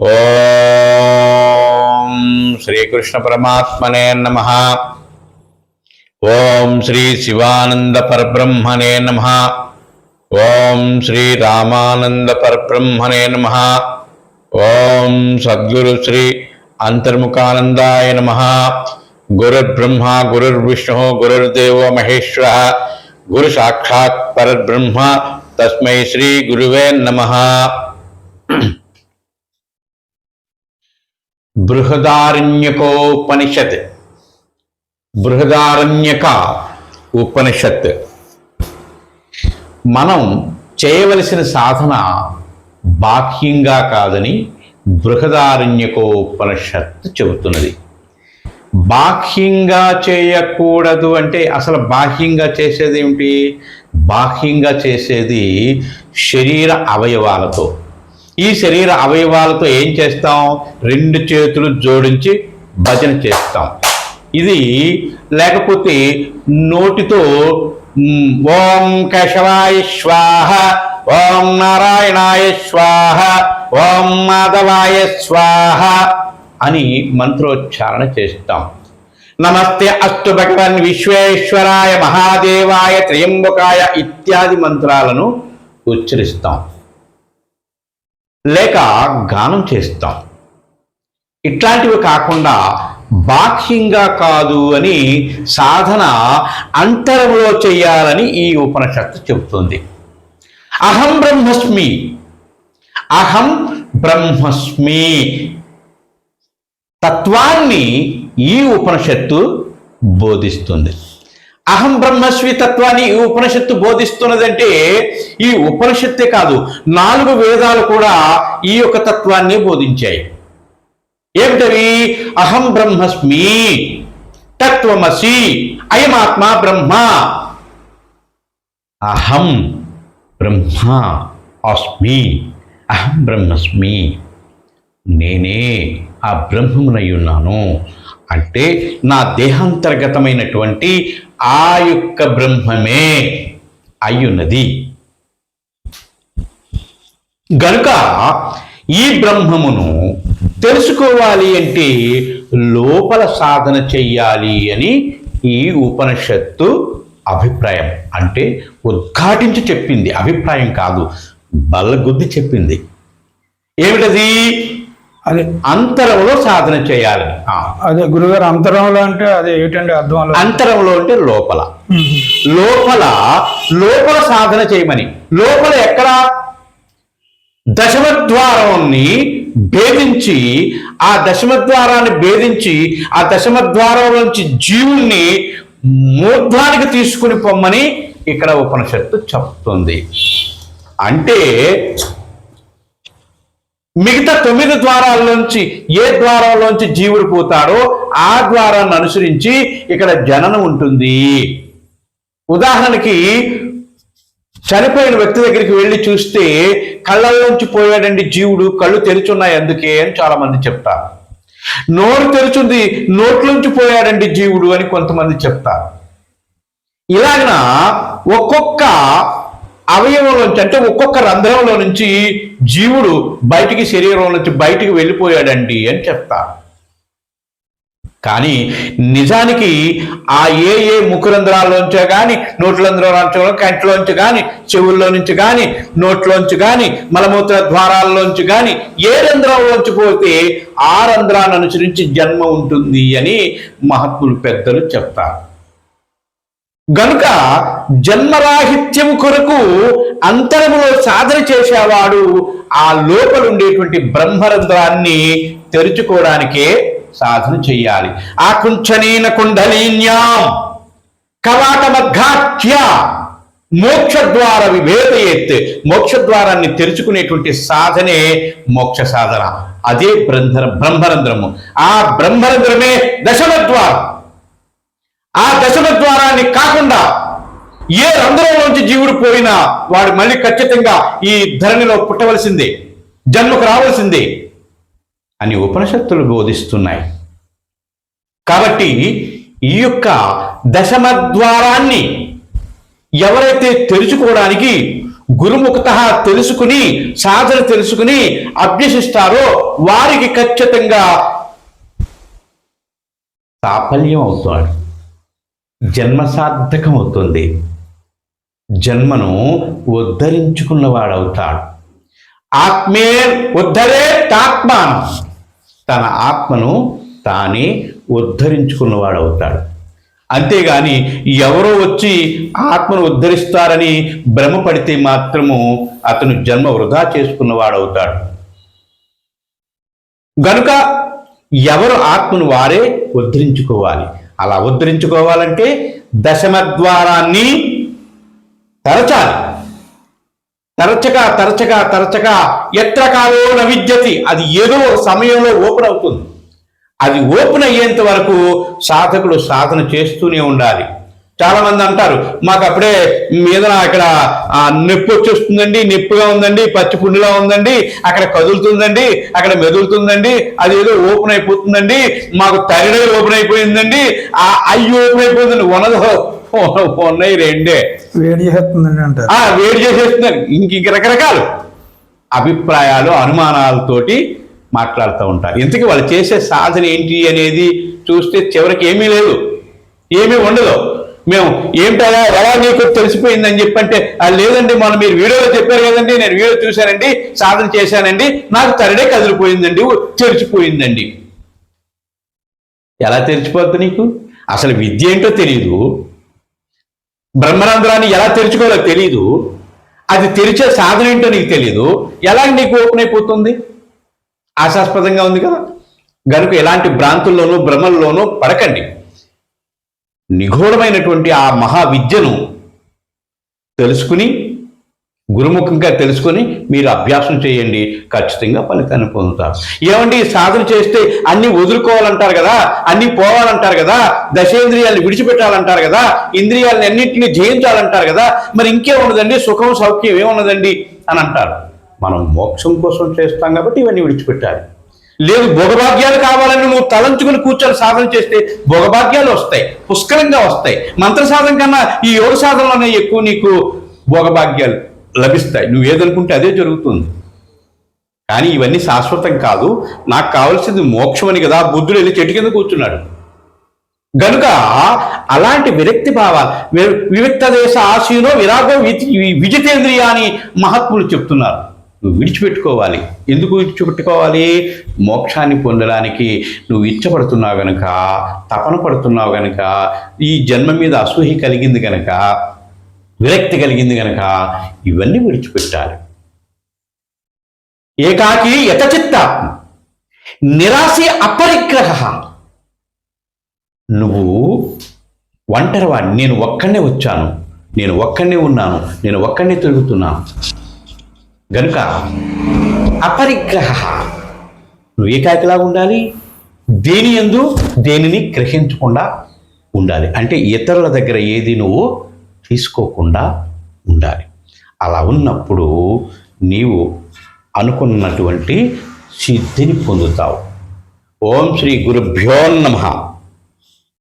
ఓం శ్రీకృష్ణ పరమాత్మనే నమ. ఓం శ్రీ శివానంద పరబ్రహ్మణే నమ. ఓం శ్రీ రామానంద పరబ్రహ్మణే నమ. ఓం సద్గురు శ్రీ అంతర్ముఖానందాయ నమ. గురుర్బ్రహ్మ గురుర్విష్ణు గురుర్దేవో మహేశ్వర గురు సాక్షాత్ పరబ్రహ్మ. తస్మై శ్రీ గురువే నమ. బృహదారణ్యకోపనిషత్. బృహదారణ్యక ఉపనిషత్. మనం చేయవలసిన సాధన బాహ్యంగా కాదని బృహదారణ్యకోపనిషత్ చెబుతున్నది. బాహ్యంగా చేయకూడదు అంటే అసలు బాహ్యంగా చేసేది ఏమిటి బాహ్యంగా చేసేది శరీర అవయవాలతో. ఈ శరీర అవయవాలతో ఏం చేస్తాం? రెండు చేతులు జోడించి భజన చేస్తాం. ఇది లేకపోతే నోటితో ఓం కేశవాయ స్వాహ ఓం నారాయణాయ స్వాహ ఓం మాధవాయ స్వాహ అని మంత్రోచ్చారణ చేస్తాం. నమస్తే అస్తు భగవన్ విశ్వేశ్వరాయ మహాదేవాయ త్రయంబకాయ ఇత్యాది మంత్రాలను ఉచ్చరిస్తాం. లేక గానం చేస్తాం. ఇట్లాంటివి కాకుండా బాహ్యంగా కాదు అని సాధన అంతరంలో చేయాలని ఈ ఉపనిషత్తు చెబుతుంది. అహం బ్రహ్మస్మి. అహం బ్రహ్మస్మి. తత్వాన్ని ఈ ఉపనిషత్తు బోధిస్తుంది. అహం బ్రహ్మస్వి తత్వాన్ని ఈ ఉపనిషత్తు బోధిస్తున్నదంటే ఈ ఉపనిషత్తే కాదు నాలుగు వేదాలు కూడా ఈ యొక్క తత్వాన్ని బోధించాయి. ఏమిటవి? అహం బ్రహ్మస్మి తత్వమసి అయమాత్మ బ్రహ్మ. అహం బ్రహ్మ అస్మి అహం బ్రహ్మస్మి. నేనే ఆ బ్రహ్మమునయ్యున్నాను అంటే నా దేహాంతర్గతమైనటువంటి ఆ యొక్క బ్రహ్మమే అయ్యున్నది. గనుక ఈ బ్రహ్మమును తెలుసుకోవాలి అంటే లోపల సాధన చెయ్యాలి అని ఈ ఉపనిషత్తు అభిప్రాయం. అంటే ఉద్ఘాటించి చెప్పింది అభిప్రాయం కాదు బల్లగుద్ది చెప్పింది. ఏమిటది? అదే అంతరంలో సాధన చేయాలని ఆ, అదే గురుగారు అంతరంలో అంటే అదే ఏంటండి అర్థంలో? అంతరంలో అంటే లోపల. లోపల లోపల సాధన చేయమని. లోపల ఎక్కడ? దశమద్వారాన్ని భేదించి ఆ దశమద్వారాన్ని భేదించి ఆ దశమద్వారం నుంచి జీవుల్ని మూర్ధానికి తీసుకుని పొమ్మని ఇక్కడ ఉపనిషత్తు చెప్తుంది. అంటే మిగతా తొమ్మిది ద్వారాల్లోంచి ఏ ద్వారంలోంచి జీవుడు పోతాడో ఆ ద్వారాన్ని అనుసరించి ఇక్కడ జననం ఉంటుంది. ఉదాహరణకి చనిపోయిన వ్యక్తి దగ్గరికి వెళ్ళి చూస్తే కళ్ళల్లోంచి పోయాడండి జీవుడు కళ్ళు తెరుచున్నాయి అందుకే అని చాలా మంది చెప్తారు. నోరు తెరుచుంది నోట్లోంచి పోయాడండి జీవుడు అని కొంతమంది చెప్తారు. ఇలాగన ఒక్కొక్క అవయవంలోంచి అంటే ఒక్కొక్క రంధ్రంలో నుంచి జీవుడు బయటికి శరీరం నుంచి బయటికి వెళ్ళిపోయాడండి అని చెప్తారు. కానీ నిజానికి ఆ ఏ ఏ ముఖరంధ్రాల్లోంచో కానీ నోట్లంధ్రంలోంచో కంటిలోంచి కానీ చెవుల్లో నుంచి కానీ నోట్లోంచి కానీ మలమూత్ర ద్వారాల్లోంచి కానీ ఏ రంధ్రంలోంచి పోతే ఆ రంధ్రాన్ని అనుసరించి జన్మ ఉంటుంది అని మహాత్ములు పెద్దలు చెప్తారు. గనుక జన్మరాహిత్యం కొరకు అంతరములో సాధన చేసేవాడు ఆ లోపల ఉండేటువంటి బ్రహ్మరంధ్రాన్ని తెరుచుకోవడానికే సాధన చెయ్యాలి. ఆ కుంచనీన కుండలీన్యాం కవాటమఘాట్య మోక్షద్వార ద్వార విభేదయత్ మోక్ష తెరుచుకునేటువంటి సాధనే మోక్ష సాధన. అదే బ్రహ్మ బ్రహ్మరంధ్రము. ఆ బ్రహ్మరంధ్రమే దశమద్వారం. ఆ దశమ ద్వారాన్ని కాకుండా ఏ రంధ్రంలోంచి జీవుడు పోయినా వాడు మళ్ళీ ఖచ్చితంగా ఈ ధరణిలో పుట్టవలసిందే జన్మకు రావాల్సిందే అని ఉపనిషత్తులు బోధిస్తున్నాయి. కాబట్టి ఈ యొక్క దశమ ద్వారాన్ని ఎవరైతే తెలుసుకోవడానికి గురుముఖత తెలుసుకుని సాధన తెలుసుకుని అభ్యసిస్తారో వారికి ఖచ్చితంగా సాఫల్యం అవుతాడు. జన్మసార్థకం అవుతుంది జన్మను ఉద్ధరించుకున్నవాడవుతాడు. ఆత్మే ఉద్ధరే తాత్మాన. తన ఆత్మను తానే ఉద్ధరించుకున్నవాడవుతాడు. అంతేగాని ఎవరో వచ్చి ఆత్మను ఉద్ధరిస్తారని భ్రమపడితే మాత్రము అతను జన్మ వృధా చేసుకున్నవాడవుతాడు. గనుక ఎవరు ఆత్మను వారే ఉద్ధరించుకోవాలి? అలా ఉద్ధరించుకోవాలంటే దశమ ద్వారాన్ని తరచాలి. తరచగా తరచగా తరచగా ఎత్ర కాలో విద్యతి. అది ఏదో సమయంలో ఓపెన్ అవుతుంది. అది ఓపెన్ అయ్యేంత వరకు సాధకుడు సాధన చేస్తూనే ఉండాలి. చాలా మంది అంటారు మాకు అప్పుడే మీద అక్కడ ఆ, నొప్పి వచ్చేస్తుందండి నొప్పిగా ఉందండి పచ్చి పుండిలా ఉందండి అక్కడ కదులుతుందండి అక్కడ మెదులుతుందండి అది ఏదో ఓపెన్ అయిపోతుందండి మాకు తరిడే ఓపెన్ అయిపోయిందండి ఆ అయ్యి ఓపెన్ అయిపోయిందండి ఉన్నదో ఉన్నాయి రెండే. వేడి చేస్తుందండి అంటారు. ఆ వేడి చేసేస్తున్నారు ఇంక ఇంక రకరకాలు అభిప్రాయాలు అనుమానాలతోటి మాట్లాడుతూ ఉంటారు. ఇంతకీ వాళ్ళు చేసే సాధన ఏంటి అనేది చూస్తే చివరికి ఏమీ లేదు. ఏమీ ఉండదు. మేము ఏంటలా ఎలా నీకు తెలిసిపోయిందని చెప్పంటే అది లేదండి మొన్న మీరు వీడియోలో చెప్పారు కదండి నేను వీడియో చూశానండి సాధన చేశానండి నాకు తరడే కదిలిపోయిందండి తెరిచిపోయిందండి. ఎలా తెరిచిపోద్ది నీకు? అసలు విద్య ఏంటో తెలియదు బ్రహ్మరంధ్రాన్ని ఎలా తెరుచుకోవాలో తెలియదు అది తెరిచే సాధన ఏంటో నీకు తెలియదు ఎలా నీకు ఓపెన్ అయిపోతుంది? ఆశాస్పదంగా ఉంది కదా. గనుక ఎలాంటి భ్రాంతుల్లోనూ భ్రమల్లోనూ పడకండి. నిగూఢమైనటువంటి ఆ మహా విద్యను తెలుసుకుని గురుముఖంగా తెలుసుకొని మీరు అభ్యాసం చేయండి. ఖచ్చితంగా ఫలితాన్ని పొందుతారు. ఏమండి సాధన చేస్తే అన్ని వదులుకోవాలంటారు కదా అన్ని పోవాలంటారు కదా దశేంద్రియాలను విడిచిపెట్టాలంటారు కదా ఇంద్రియాలను అన్నింటినీ జయించాలంటారు కదా మరి ఇంకేమున్నదండి సుఖం సౌఖ్యం ఏమున్నదండి? అని అంటారు. మనం మోక్షం కోసం చేస్తాం కాబట్టి ఇవన్నీ విడిచిపెట్టాలి. లేదు భోగభాగ్యాలు కావాలని నువ్వు తలంచుకుని కూర్చొని సాధన చేస్తే భోగభాగ్యాలు వస్తాయి పుష్కలంగా వస్తాయి. మంత్ర సాధన కన్నా ఈ యోగ సాధనలోనే ఎక్కువ నీకు భోగభాగ్యాలు లభిస్తాయి. నువ్వు ఏదనుకుంటే అదే జరుగుతుంది. కానీ ఇవన్నీ శాశ్వతం కాదు. నాకు కావాల్సింది మోక్షం అని కదా బుద్ధుడు వెళ్ళి చెట్టు కింద కూర్చున్నాడు. గనుక అలాంటి విరక్తి భావాలు వివిక్త దేశ ఆశీనో విరాగో విజితేంద్రియ అని మహాత్ములు చెప్తున్నారు. నువ్వు విడిచిపెట్టుకోవాలి. ఎందుకు విడిచిపెట్టుకోవాలి? మోక్షాన్ని పొందడానికి నువ్వు ఇచ్చపడుతున్నావు గనక తపన పడుతున్నావు గనక ఈ జన్మ మీద అసూహి కలిగింది గనక విరక్తి కలిగింది గనక ఇవన్నీ విడిచిపెట్టాలి. ఏకాకి యతచిత్త నిరాశి అపరిగ్రహ. నువ్వు ఒంటరివాడిని నేను ఒక్కడనే వచ్చాను. నేను ఒక్కడనే ఉన్నాను. నేను ఒక్కడనే తిరుగుతున్నాను. గనుక అపరిగ్రహ. నువ్వు ఏకాకిలాగా ఉండాలి దేని ఎందు దేనిని గ్రహించకుండా ఉండాలి. అంటే ఇతరుల దగ్గర ఏది నువ్వు తీసుకోకుండా ఉండాలి. అలా ఉన్నప్పుడు నీవు అనుకున్నటువంటి సిద్ధిని పొందుతావు. ఓం శ్రీ గురుభ్యో నమ.